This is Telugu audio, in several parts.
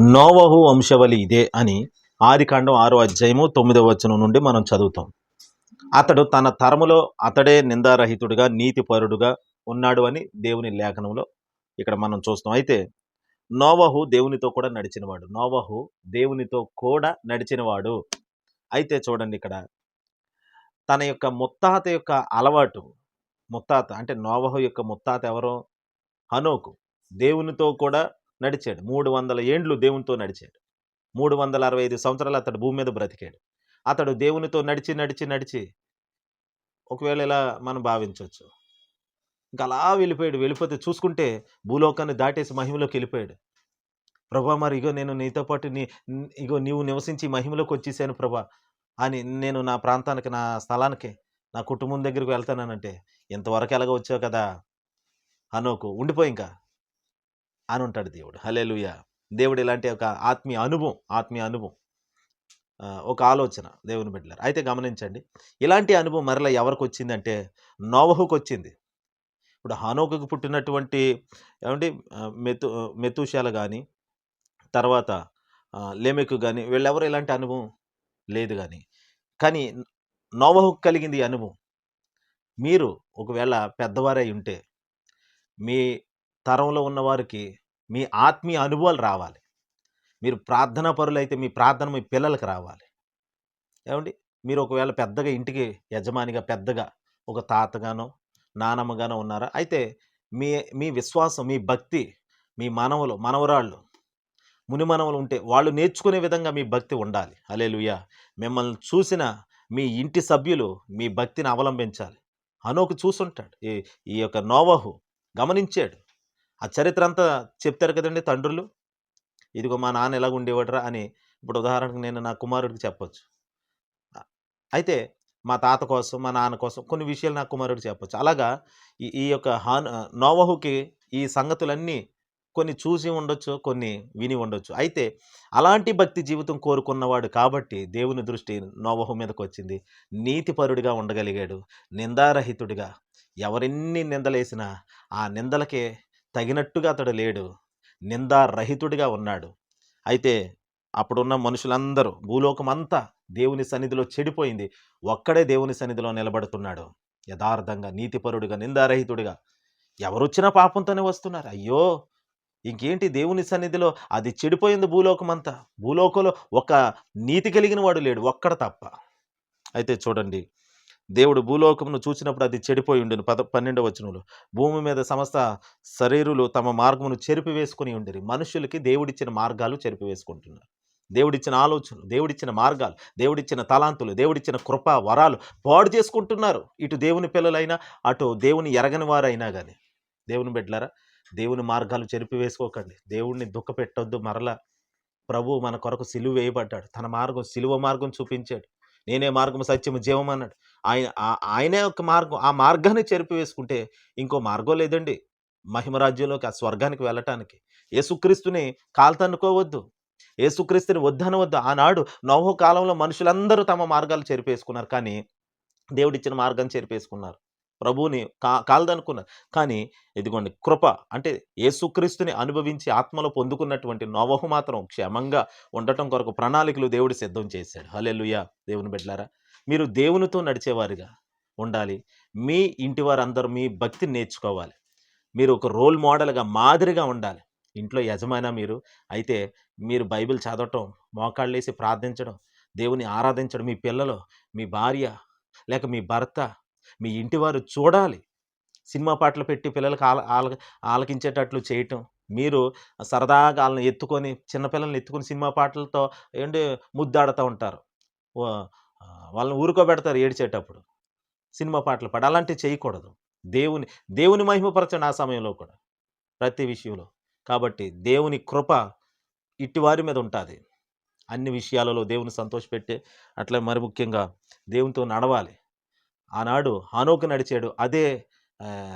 నోవహు వంశవలి ఇదే అని ఆదికాండం ఆరో అధ్యాయము తొమ్మిదవ వచనం నుండి మనం చదువుతాం. అతడు తన తరములో అతడే నిందారహితుడిగా నీతిపరుడుగా ఉన్నాడు అని దేవుని లేఖనంలో ఇక్కడ మనం చూస్తాం. అయితే నోవహు దేవునితో కూడా నడిచినవాడు. నోవహు దేవునితో కూడా నడిచినవాడు. అయితే చూడండి ఇక్కడ. తన యొక్క ముత్తాత యొక్క అలవాటు ముత్తాత అంటే నోవహు యొక్క ముత్తాత ఎవరో? హనోకు. దేవునితో కూడా నడిచాడు. మూడు వందల ఏండ్లు దేవునితో నడిచాడు. మూడు వందల అరవై ఐదు సంవత్సరాలు అతడు భూమి మీద బ్రతికాడు. అతడు దేవునితో నడిచి నడిచి నడిచి ఒకవేళ ఇలా మనం భావించవచ్చు ఇంకా అలా వెళ్ళిపోయాడు. వెళ్ళిపోతే చూసుకుంటే భూలోకాన్ని దాటేసి మహిమలోకి వెళ్ళిపోయాడు. ప్రభా మరి ఇగో నేను నీతో పాటు నీ ఇగో నీవు నివసించి మహిమలోకి వచ్చేసాను ప్రభా అని నేను నా ప్రాంతానికి నా స్థలానికి నా కుటుంబం దగ్గరికి వెళ్తానంటే ఇంతవరకు ఎలాగ వచ్చావు కదా? అనోకు. ఉండిపోయి ఇంకా. అని ఉంటాడు దేవుడు. హలేలుయ దేవుడు ఇలాంటి ఒక ఆత్మీయ అనుభవం ఆత్మీయ అనుభవం ఒక ఆలోచన దేవుని బిడ్డలారు. అయితే గమనించండి ఇలాంటి అనుభవం మరలా ఎవరికి వచ్చిందంటే నోవహుకు వచ్చింది. ఇప్పుడు హనోకుకు పుట్టినటువంటి ఏమంటే మెతు మెతుశాల కానీ తర్వాత లేమెకు కానీ వీళ్ళెవరు ఇలాంటి అనుభవం లేదు కానీ కానీ నోవహుకు కలిగింది ఈ అనుభవం. మీరు ఒకవేళ పెద్దవారై ఉంటే మీ తరంలో ఉన్నవారికి మీ ఆత్మీయ అనుభవాలు రావాలి. మీరు ప్రార్థనా పరులైతే మీ ప్రార్థన మీ పిల్లలకు రావాలి. ఏమండి? మీరు ఒకవేళ పెద్దగా ఇంటికి యజమానిగా పెద్దగా ఒక తాతగానో నానమ్మగానో ఉన్నారా? అయితే మీ మీ విశ్వాసం మీ భక్తి మీ మనవలు మనవరాళ్ళు ముని మనవలు ఉంటే వాళ్ళు నేర్చుకునే విధంగా మీ భక్తి ఉండాలి. అలేలుయ్య మిమ్మల్ని చూసిన మీ ఇంటి సభ్యులు మీ భక్తిని అవలంబించాలి. అనోకు చూసుంటాడు. ఈ ఈ యొక్క నోవహు గమనించాడు. ఆ చరిత్ర అంతా చెప్తారు కదండి తండ్రులు. ఇదిగో మా నాన్న ఎలాగ ఉండేవాడరా అని ఇప్పుడు ఉదాహరణకు నేను నా కుమారుడికి చెప్పొచ్చు. అయితే మా తాత కోసం మా నాన్న కోసం కొన్ని విషయాలు నా కుమారుడికి చెప్పొచ్చు. అలాగా ఈ ఈ యొక్క హాన్ నోవహుకి ఈ సంగతులన్నీ కొన్ని చూసి ఉండొచ్చు కొన్ని విని ఉండొచ్చు. అయితే అలాంటి భక్తి జీవితం కోరుకున్నవాడు కాబట్టి దేవుని దృష్టి నోవహు మీదకి వచ్చింది నీతిపరుడిగా ఉండగలిగాడు నిందారహితుడిగా. ఎవరెన్ని నిందలేసినా ఆ నిందలకే తగినట్టుగా అతడు లేడు. నిందారహితుడిగా ఉన్నాడు. అయితే అప్పుడున్న మనుషులందరూ భూలోకం అంతా దేవుని సన్నిధిలో చెడిపోయింది. ఒక్కడే దేవుని సన్నిధిలో నిలబడుతున్నాడు. యథార్థంగా నీతిపరుడిగా నిందారహితుడిగా. ఎవరొచ్చినా పాపంతోనే వస్తున్నారు. అయ్యో! ఇంకేంటి దేవుని సన్నిధిలో? అది చెడిపోయింది భూలోకమంతా. భూలోకంలో ఒక నీతి కలిగిన వాడు లేడు. ఒక్కడ తప్ప. అయితే చూడండి దేవుడు భూలోకమును చూసినప్పుడు అది చెడిపోయి ఉండేను. పద పన్నెండవ వచనంలో. భూమి మీద సమస్త శరీరులు తమ మార్గమును చెరిపి వేసుకుని ఉండేది మనుషులకి దేవుడిచ్చిన మార్గాలు చెరిపి వేసుకుంటున్నారు దేవుడిచ్చిన ఆలోచనలు దేవుడిచ్చిన మార్గాలు దేవుడిచ్చిన తలాంతులు దేవుడిచ్చిన కృప వరాలు పాడు చేసుకుంటున్నారు. ఇటు దేవుని పిల్లలైనా అటు దేవుని ఎరగని వారైనా కానీ దేవుని బిడ్డలారా దేవుని మార్గాలు చెరిపి వేసుకోకండి దేవుణ్ణి దుఃఖ పెట్టొద్దు మరలా. ప్రభు మన కొరకు సిలువ వేయబడ్డాడు. తన మార్గం సిలువ మార్గం చూపించాడు. నేనే మార్గం సత్యము జీవం అన్నాడు ఆయన ఆయనే ఒక మార్గం ఆ మార్గాన్ని చెరిపివేసుకుంటే ఇంకో మార్గం లేదండి. మహిమరాజ్యంలోకి ఆ స్వర్గానికి వెళ్ళటానికి. యేసుక్రీస్తుని కాల్తనుకోవద్దు యేసుక్రీస్తుని వద్దనవద్దు. ఆనాడు నోహు కాలంలో మనుషులందరూ తమ మార్గాలు చెరిపేసుకున్నారు. కానీ దేవుడిచ్చిన మార్గం చెరిపేసుకున్నారు. ప్రభువుని కా కాలదనుకున్నారు. కానీ ఇదిగోండి కృప అంటే యేసుక్రీస్తుని అనుభవించి ఆత్మలో పొందుకున్నటువంటి నోవహు మాత్రం క్షేమంగా ఉండటం కొరకు ప్రణాళికలు దేవుడు సిద్ధం చేశాడు. హలెలుయ దేవుని బిడ్డలారా మీరు దేవునితో నడిచేవారుగా ఉండాలి. మీ ఇంటి వారందరూ మీ భక్తిని నేర్చుకోవాలి. మీరు ఒక రోల్ మోడల్గా మాదిరిగా ఉండాలి. ఇంట్లో యజమాన మీరు అయితే మీరు బైబిల్ చదవటం మోకాళ్ళు వేసి ప్రార్థించడం దేవుని ఆరాధించడం మీ పిల్లలు మీ భార్య లేక మీ భర్త మీ ఇంటి వారు చూడాలి. సినిమా పాటలు పెట్టి పిల్లలకు ఆల ఆల ఆలకించేటట్లు చేయటం. మీరు సరదాగా వాళ్ళని ఎత్తుకొని చిన్నపిల్లల్ని ఎత్తుకొని సినిమా పాటలతో ఏంటి ముద్దాడుతూ ఉంటారు. వాళ్ళని ఊరుకోబెడతారు ఏడ్చేటప్పుడు. సినిమా పాటలు పాడి అలాంటివి చేయకూడదు. దేవుని దేవుని మహిమపరచండి ఆ సమయంలో కూడా ప్రతి విషయంలో. కాబట్టి దేవుని కృప ఇటువారి మీద ఉంటుంది. అన్ని విషయాలలో దేవుని సంతోషపెట్టే అట్లా మరి ముఖ్యంగా దేవునితో నడవాలి. ఆనాడు హానోకు నడిచాడు. అదే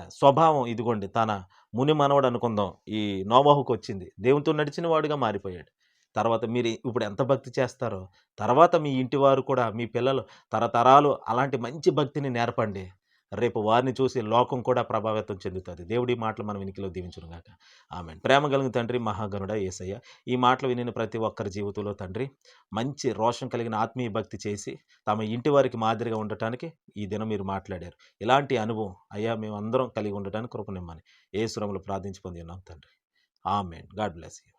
స్వభావం ఇదిగోండి. తన ముని మనవడు అనుకుందాం. ఈ నోవాహుకు వచ్చింది. దేవునితో నడిచిన వాడుగా మారిపోయాడు. తర్వాత మీరు ఇప్పుడు ఎంత భక్తి చేస్తారో తర్వాత మీ ఇంటి వారు కూడా మీ పిల్లలు తరతరాలు అలాంటి మంచి భక్తిని నేర్పండి. రేపు వారిని చూసి లోకం కూడా ప్రభావితం చెందుతుంది. దేవుడి మాటలు మనం వినికిలో దీవించునుగాక ఆమె ప్రేమ కలిగిన తండ్రి మహాగనుడ ఏసయ్య ఈ మాటలు వినిన ప్రతి ఒక్కరి జీవితంలో తండ్రి మంచి రోషం కలిగిన ఆత్మీయ భక్తి చేసి తమ ఇంటి వారికి మాదిరిగా ఉండటానికి ఈ దినం మీరు మాట్లాడారు. ఇలాంటి అనుభవం అయ్యా మేము అందరం కలిగి ఉండటానికి కృపనిమ్మని. ఏ సురములు ప్రార్థించి పొంది ఉన్నాం తండ్రి. ఆమెన్. God bless you.